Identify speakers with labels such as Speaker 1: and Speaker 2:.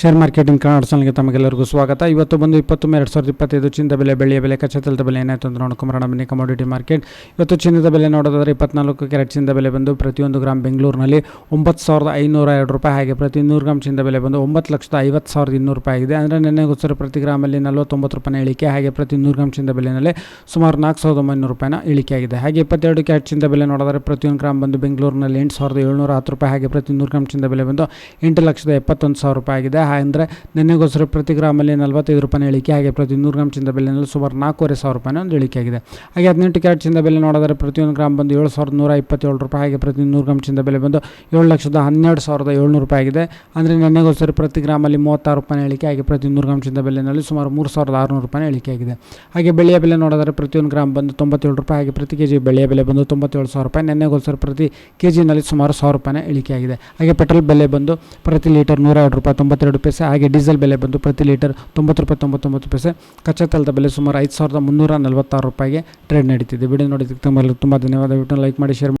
Speaker 1: Share marketing Kannada ಚಾನಲ್ಗೆ ತಮಗೆಲ್ಲರಿಗೂ ಸ್ವಾಗತ. ಇವತ್ತು ಬಂದು ಇಪ್ಪತ್ತು ಎರಡು ಸಾವಿರದ ಇಪ್ಪತ್ತೈದು ಚಿನ್ನದ ಬೆಲೆ ಬೆಳೆಯ ಬೆಲೆ ಕಚ್ಚತಲದ ಬೆಲೆ ಏನಾಯ್ತು ಅಂತ ನೋಡ್ಕೊಂಬರೋಣ ಬನ್ನಿ ಕಮೋಡಿಟಿ ಮಾರ್ಕೆಟ್ ಇವತ್ತು ಚಿನ್ನದ ಬೆಲೆ ನೋಡೋದಾದ್ರೆ ಇಪ್ಪತ್ನಾಲ್ಕು ಕ್ಯಾರೆಟ್ ಚಿನ್ನದ ಬೆಲೆ ಬಂದು ಪ್ರತಿಯೊಂದು ಗ್ರಾಮ್ ಬೆಂಗಳೂರಿನಲ್ಲಿ ಒಂಬತ್ತು ಸಾವಿರದ ಐನೂರ ಎರಡು ರೂಪಾಯಿ ಹಾಗೆ ಪ್ರತಿ ನೂರು ಗ್ರಾಮ್ ಚಿನ್ನದ ಬೆಲೆ ಬಂದು ಒಂಬತ್ತು ಲಕ್ಷದ ಐವತ್ತು ಸಾವಿರದ ಇನ್ನೂರು ರೂಪಾಯಿ ಆಗಿದೆ. ಅಂದರೆ ನಿನ್ನೆಗೋಸ್ಕರ ಪ್ರತಿ ಗ್ರಾಮಲ್ಲಿ ನಲವತ್ತೊಂಬತ್ತು ರೂಪಾಯಿನ ಇಳಿಕೆ ಹಾಗೆ ಪ್ರತಿ ನೂರು ಗ್ರಾಮ್ ಚಿನ್ನದ ಬೆಲೆಯಲ್ಲಿ ಸುಮಾರು ನಾಲ್ಕು ಸಾವಿರದ ಒಂಬೈನೂರು ರೂಪಾಯಿನ ಇಳಿಕೆ ಆಗಿದೆ. ಹಾಗೆ ಇಪ್ಪತ್ತೆರಡು ಕ್ಯಾರೆಟ್ ಚಿನ್ನದ ಬೆಲೆ ನೋಡಿದರೆ ಪ್ರತಿಯೊಂದು ಗ್ರಾಮ್ ಬಂದು ಬೆಂಗಳೂರಿನಲ್ಲಿ ಎಂಟು ಸಾವಿರದ ಏಳ್ನೂರ ಹತ್ತು ರೂಪಾಯಿ ಹಾಗೆ ಪ್ರತಿ ನೂರು ಗ್ರಾಮ್ ಚಿನ್ನದ ಬೆಲೆ ಬಂದು ಎಂಟು ಲಕ್ಷದ ಎಪ್ಪತ್ತೊಂದು ಸಾವಿರ ರೂಪಾಯಿ ಆಗಿದೆ. ಅಂದರೆ ನಿನ್ನೆಗೋಸ್ಕರ ಪ್ರತಿ ಗ್ರಾಮಲ್ಲಿ ನಲವತ್ತೈದು ರೂಪಾಯಿ ಇಳಿಕೆ ಹಾಗೆ ಪ್ರತಿ ನೂರು ಗ್ರಾಮ್ ಚಿನ್ನದ ಬೆಲೆಯಲ್ಲಿ ಸುಮಾರು ನಾಲ್ಕೂವರೆ ಸಾವಿರ ರೂಪಾಯಿನ ಒಂದು ಇಳಿಕೆ ಆಗಿದೆ. ಹಾಗೆ ಹದಿನೆಂಟು ಕ್ಯಾರೆಟ್ ಚಿಂದ ಬೆಲೆ ನೋಡಿದರೆ ಪ್ರತಿಯೊಂದು ಗ್ರಾಮ್ ಬಂದು ಏಳು ಸಾವಿರದ ನೂರ ಇಪ್ಪತ್ತೇಳು ರೂಪಾಯಿ, ಹಾಗೆ ಪ್ರತಿ ನೂರು ಗ್ರಾಮ್ ಚಿನ್ನದ ಬೆಲೆ ಬಂದು ಏಳು ಲಕ್ಷದ ಹನ್ನೆರಡು ಸಾವಿರದ ಏಳ್ನೂರು ರೂಪಾಯಿ ಆಗಿದೆ. ಅಂದರೆ ನಿನ್ನೆಗೋಸ್ಕರ ಪ್ರತಿ ಗ್ರಾಮಲ್ಲಿ ಮೂವತ್ತಾರು ರೂಪಾಯಿ ಇಳಿಕೆ ಹಾಗೆ ಪ್ರತಿ ನೂರು ಗ್ರಾಮ್ ಚಿನ್ನದ ಬೆಲೆಯಲ್ಲಿ ಸುಮಾರು ಮೂರು ಸಾವಿರದ ಆರುನೂರು ರೂಪಾಯಿ ಇಳಿಕೆ ಆಗಿದೆ. ಹಾಗೆ ಬೆಳೆಯ ಬೆಲೆ ನೋಡಿದರೆ ಪ್ರತಿಯೊಂದು ಗ್ರಾಮ್ ಬಂದು ತೊಂಬತ್ತೇಳು ರೂಪಾಯಿ, ಹಾಗೆ ಪ್ರತಿ ಕೆಜಿ ಬೆಳೆಯ ಬೆಲೆ ಬಂದು ತೊಂಬತ್ತೇಳು ಸಾವಿರ ರೂಪಾಯಿ ನಿನ್ನೆಗೋಸ್ಕರ ಪ್ರತಿ ಕೆ ಜಿನಲ್ಲಿ ಸುಮಾರು ಸಾವಿರ ರೂಪಾಯಿನ ಇಳಿಕೆ ಆಗಿದೆ. ಹಾಗೆ ಪೆಟ್ರೋಲ್ ಬೆಲೆ ಬಂದು ಪ್ರತಿ ಲೀಟರ್ ನೂರ ಎರಡು ರೂಪಾಯಿ ತೊಂಬತ್ತೆರಡು ಪೈಸೆ, ಹಾಗೆ ಡೀಸೆಲ್ ಬೆಲೆ ಬಂದು ಪ್ರತಿ ಲೀಟರ್ ತೊಂಬತ್ತು ರೂಪಾಯಿ, ತೊಂಬತ್ತೊಂಬತ್ತು ಪೈಸೆ. ಕಚ್ಚಾ ತೈಲದ ಬೆಲೆ ಸುಮಾರು ಐದು ಸಾವಿರದ ಮುನ್ನೂರ ನಲವತ್ತಾರು ರೂಪಾಯಿಗೆ ಟ್ರೇಡ್ ನಡೀತಿದೆ. ವಿಡಿಯೋ ನೋಡಿದ್ದಕ್ಕೆ ತುಂಬ ತುಂಬ ಧನ್ಯವಾದ. ವಿಡಿಯೋ ಲೈಕ್ ಮಾಡಿ, ಶೇರ್